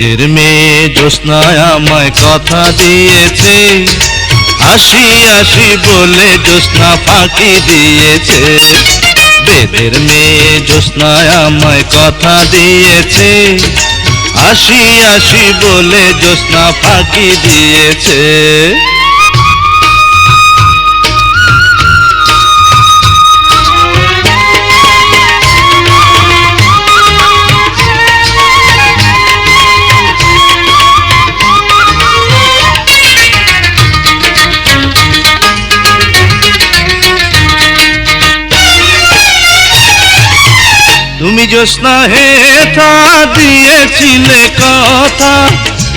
বেদের মেয়ে জ্যোৎস্নায় আমায় কথা দিয়েছে। আসি আসি বলে জ্যোৎস্না ফাঁকি দিয়েছে। বেদের মেয়ে জ্যোৎস্নায় আমায় কথা দিয়েছে। আসি আসি বলে জ্যোৎস্না ফাঁকি দিয়েছে। জ্যোৎস্না হেথা দিয়েছিলে কথা।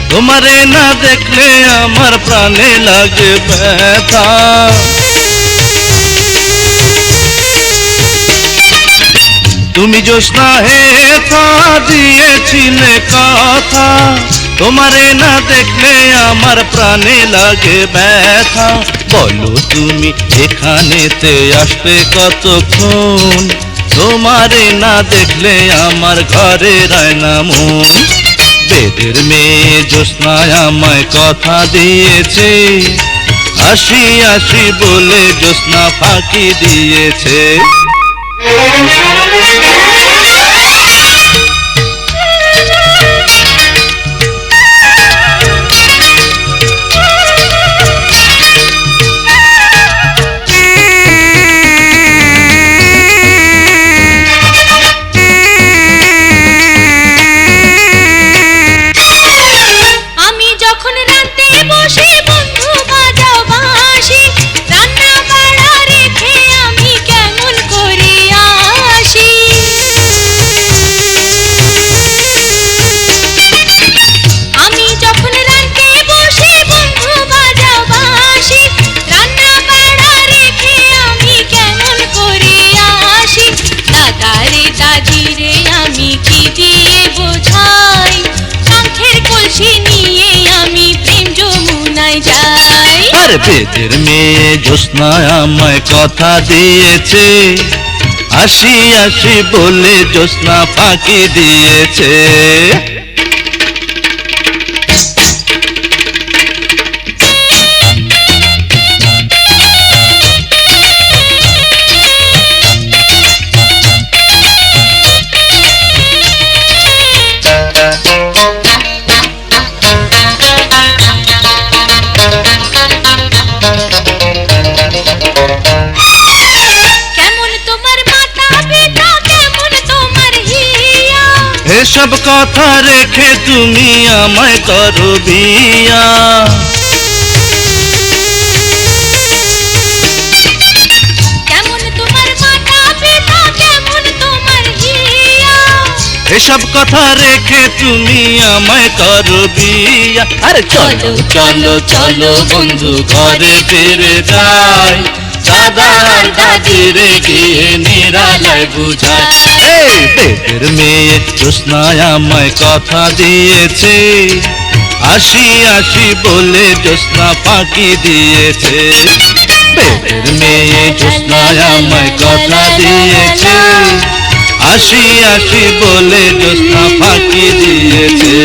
তোমারে না দেখলে আমার প্রাণে লাগে ব্যথা। তুমি জ্যোৎস্না হেথা দিয়েছিলে কথা। তোমারে না দেখলে আমার প্রাণে লাগে ব্যথা। বলো তুমি এখানেতে আসবে কতক্ষণ? তোমারে না দেখলে আমার ঘরে রায় না মন। বেদের মেয়ে জ্যোৎস্নায় আমায় কথা দিয়েছে। আসি আসি বলে জ্যোৎস্না ফাঁকি দিয়েছে। যাই পেটের মেয়ে জ্যোৎস্না আমায় কথা দিয়েছে। আসি আসি বলে জ্যোৎস্না ফাঁকি দিয়েছে। এসব কথা রেখে তুমি আমায় করো বিয়া। এসব কথা রেখে তুমি আমায় করো বিয়া। আরে চলো চলো চলো বন্ধু ঘরে ফিরে যাই। দাদিরে গিয়ে নিরালায় বুঝায়। এই বেদের মেয়ে জ্যোৎস্নায় আমায় কথা দিয়েছে। আসি আসি বলে জ্যোৎস্না ফাঁকি দিয়েছে। বেদের মেয়ে জ্যোৎস্নায় আমায় কথা দিয়েছে। আসি আসি বলে জ্যোৎস্না ফাঁকি দিয়েছে।